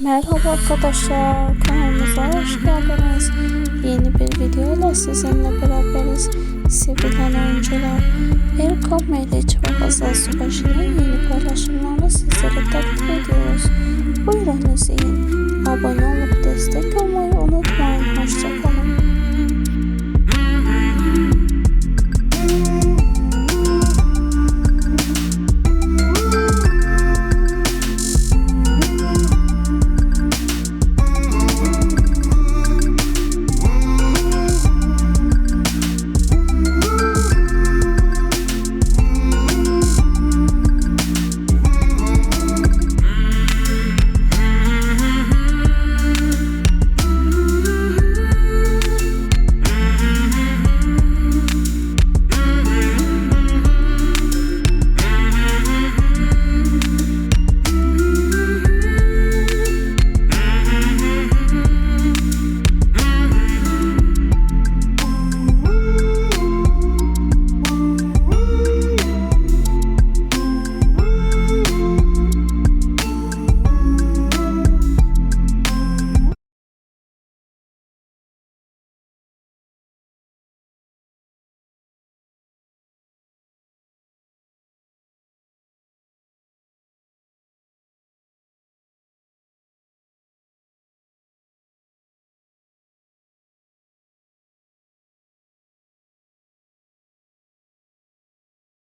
Merhaba arkadaşlar kanalımıza hoş geldiniz. Yeni bir videoyla sizinle beraberiz. Sevilen oyuncular Erkan Meyliç ve Hazal Subaşı'nın yeni paylaşımlarını sizlere takdim ediyoruz. Buyurun izleyin. Abone olup destek olmayı unutmayın.